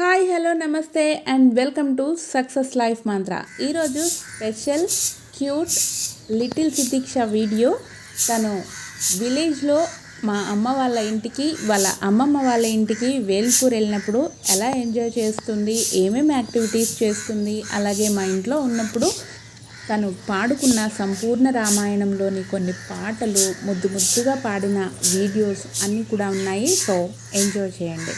Hi hello నమస్తే and welcome to success life mantra. ఈరోజు special cute little Sitiksha video. తను విలేజ్లో మా అమ్మ వాళ్ళ ఇంటికి వాళ్ళ అమ్మమ్మ వాళ్ళ ఇంటికి వేల్పూర్ వెళ్ళినప్పుడు ఎలా ఎంజాయ్ చేస్తుంది ఏమేమి యాక్టివిటీస్ చేస్తుంది అలాగే మా ఇంట్లో ఉన్నప్పుడు తను పాడుకున్న సంపూర్ణ రామాయణంలోని కొన్ని పాటలు ముద్దు ముద్దుగా పాడిన వీడియోస్ అన్నీ కూడా ఉన్నాయి. సో ఎంజాయ్ చేయండి.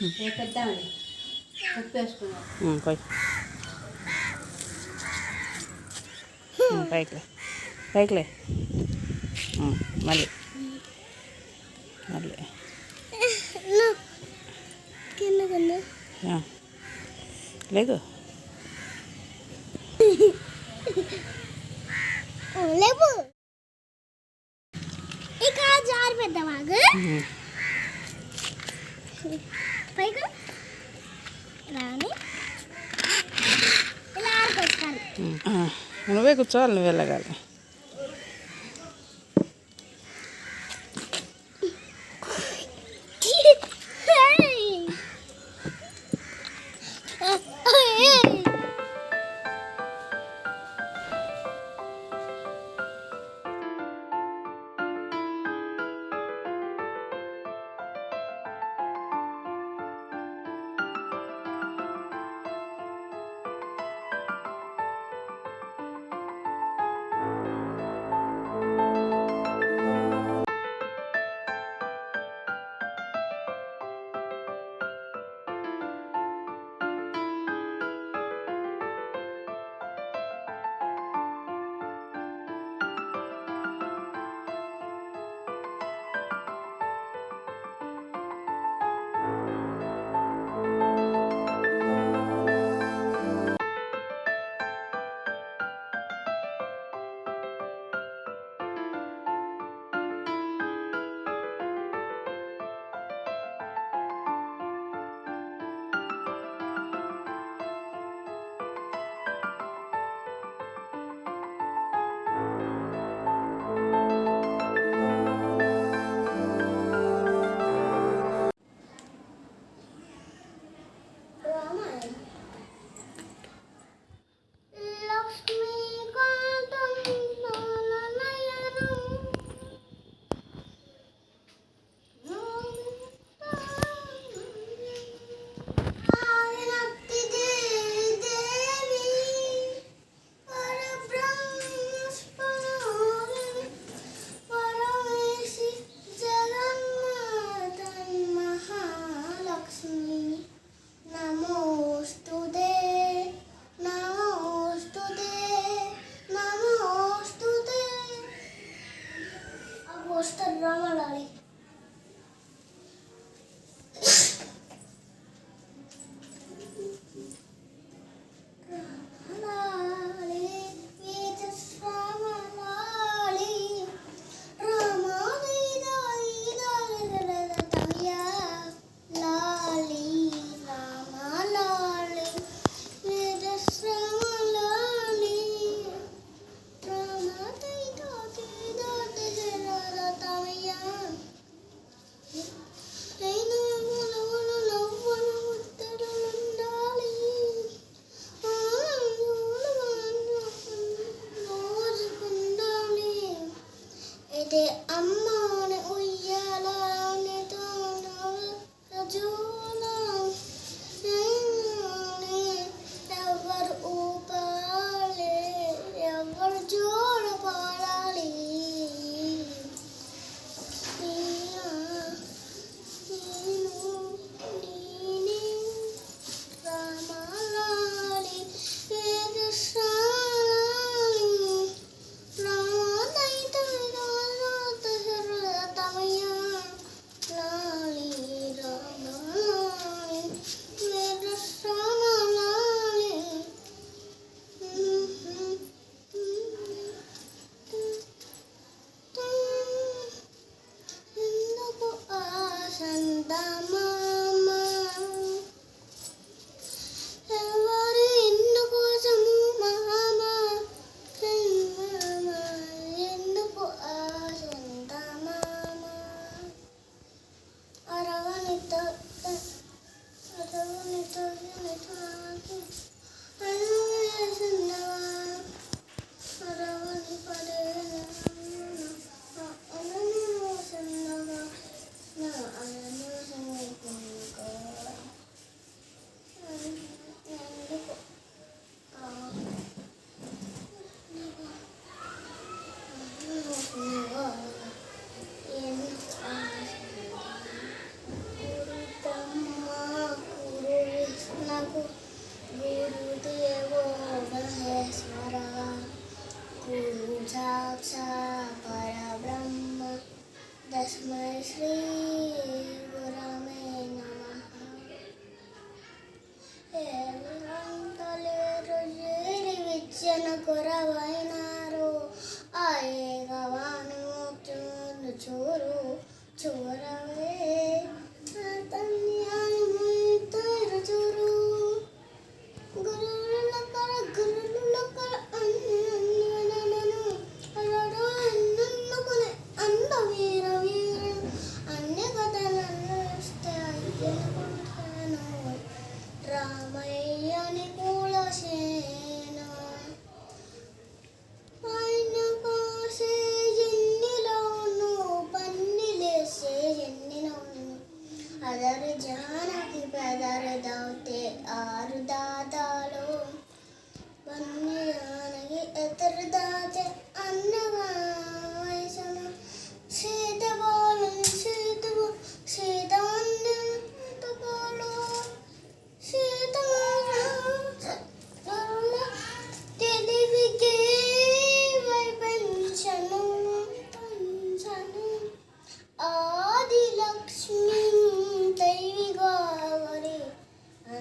రేపు పెద్దామలే ఉప్పు వేసుకున్నాం పోయి పైకిలే పైకిలే మళ్ళీ మళ్ళీ కింద కింద ఆ. లేకు లేపు ఇక జారి పెద్దవాగు నువ్వే కూర్చోవాలి నువ్వు వెళ్ళగాలి.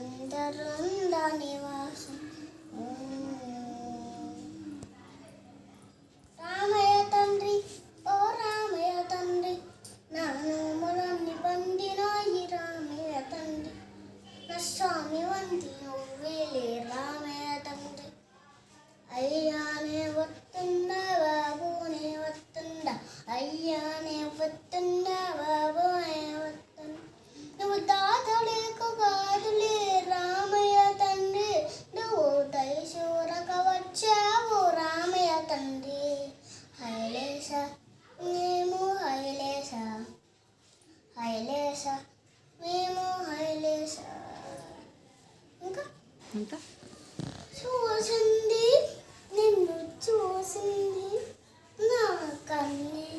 అందరుందా నివాసం మేము హైలేసా. హైలేసా. మేము హైలేసా. ఇంకా? ఇంకా? చూసింది. నిన్ను చూసింది. నా కన్నీ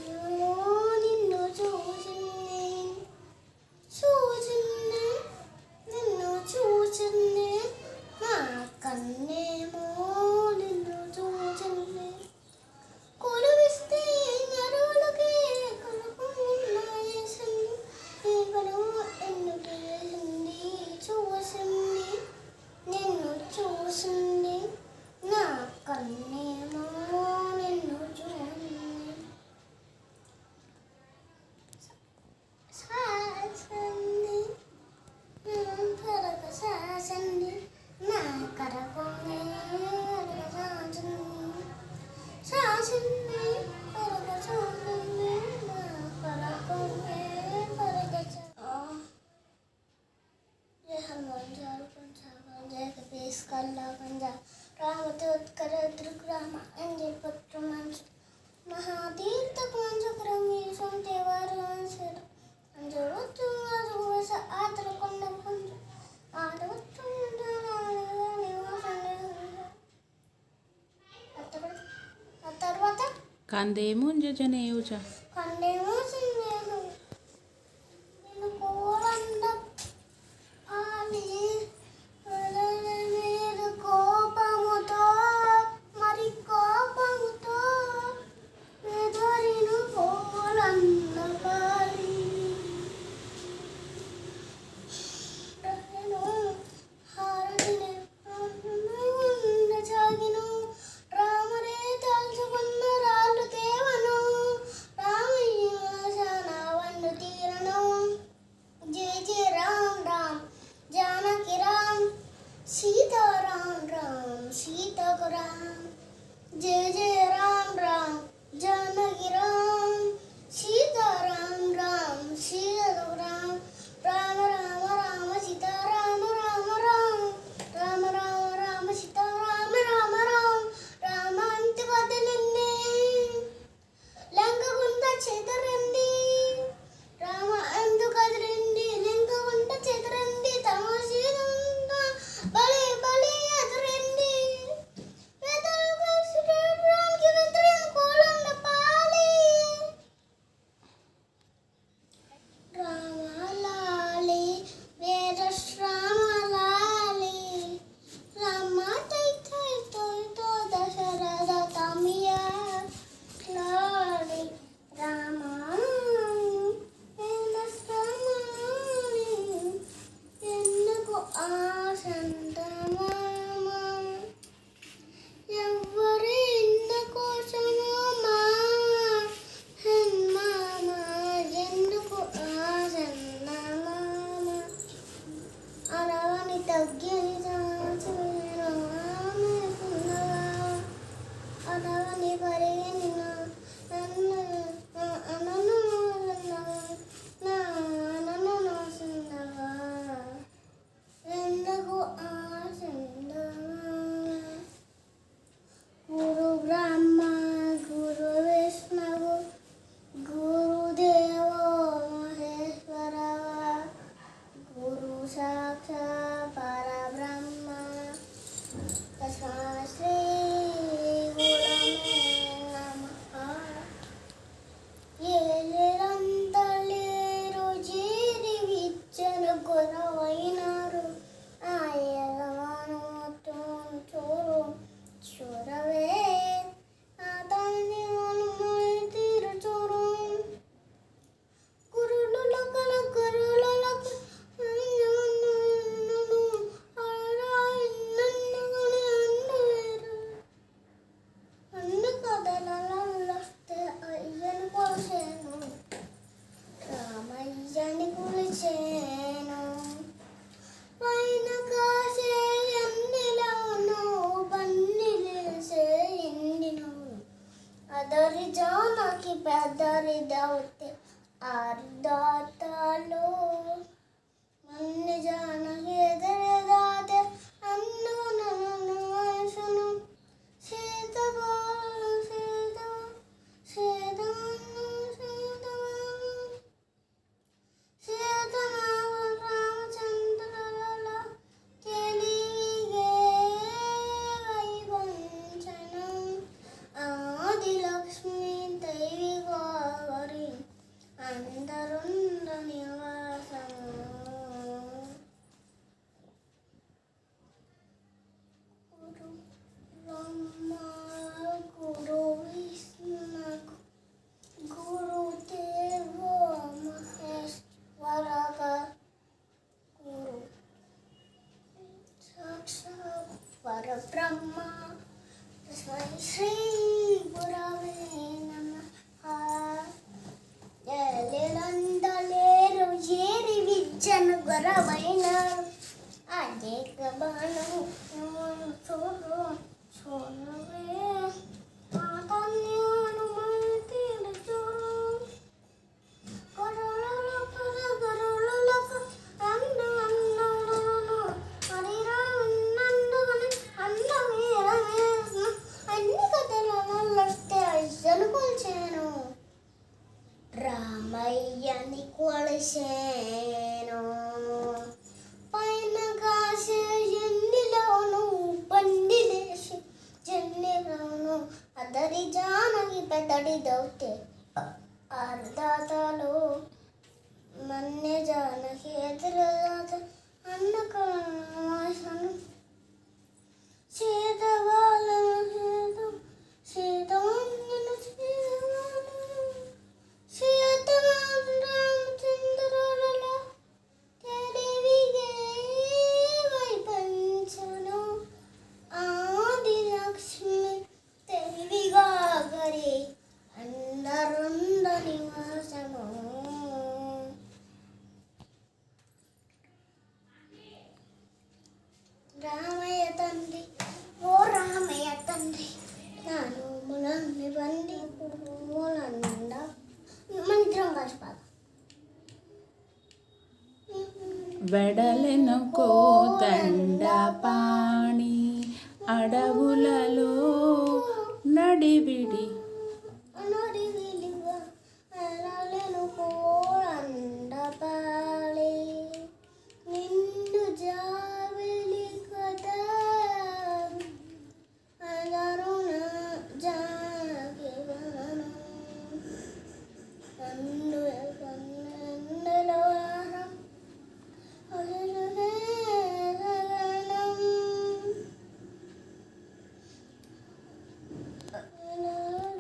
कांदे मुंज जने येऊच्या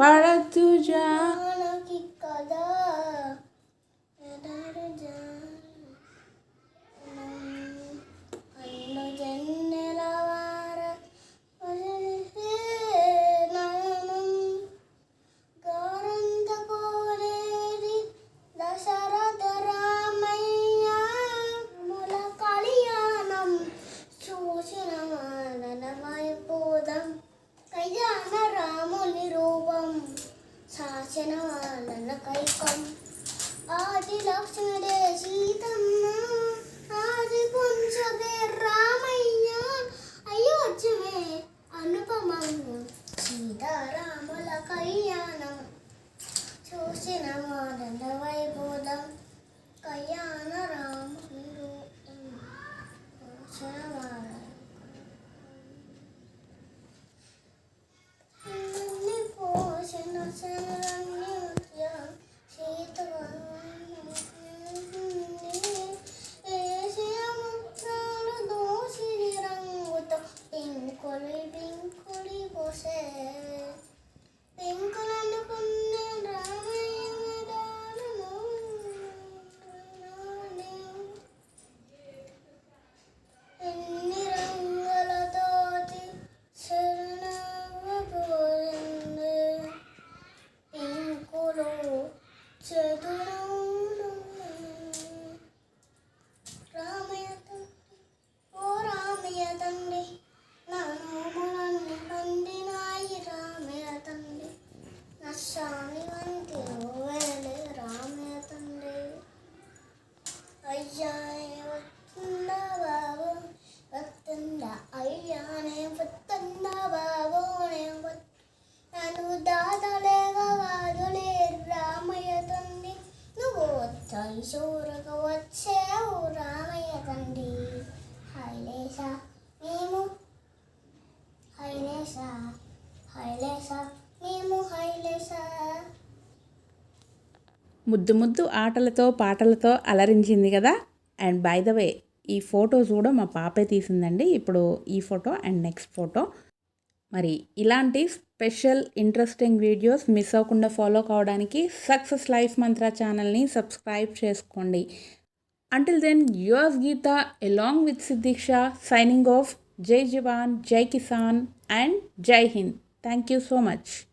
para tuya. చదువును హైలేసా మేము హైలేసా. ముద్దు ముద్దు ఆటలతో పాటలతో అలరించింది కదా? అండ్ బై ద వే ఈ ఫొటోస్ కూడా మా పాపే తీసిందండి. ఇప్పుడు ఈ ఫోటో అండ్ నెక్స్ట్ ఫోటో. మరి ఇలాంటి స్పెషల్ ఇంట్రెస్టింగ్ వీడియోస్ మిస్ అవ్వకుండా ఫాలో కావడానికి సక్సెస్ లైఫ్ మంత్ర ఛానల్ని సబ్స్క్రైబ్ చేసుకోండి. Until then yours Geetha along with Siddhiksha signing off జై జవాన్ జై కిసాన్ అండ్ జై Hind Thank you so much.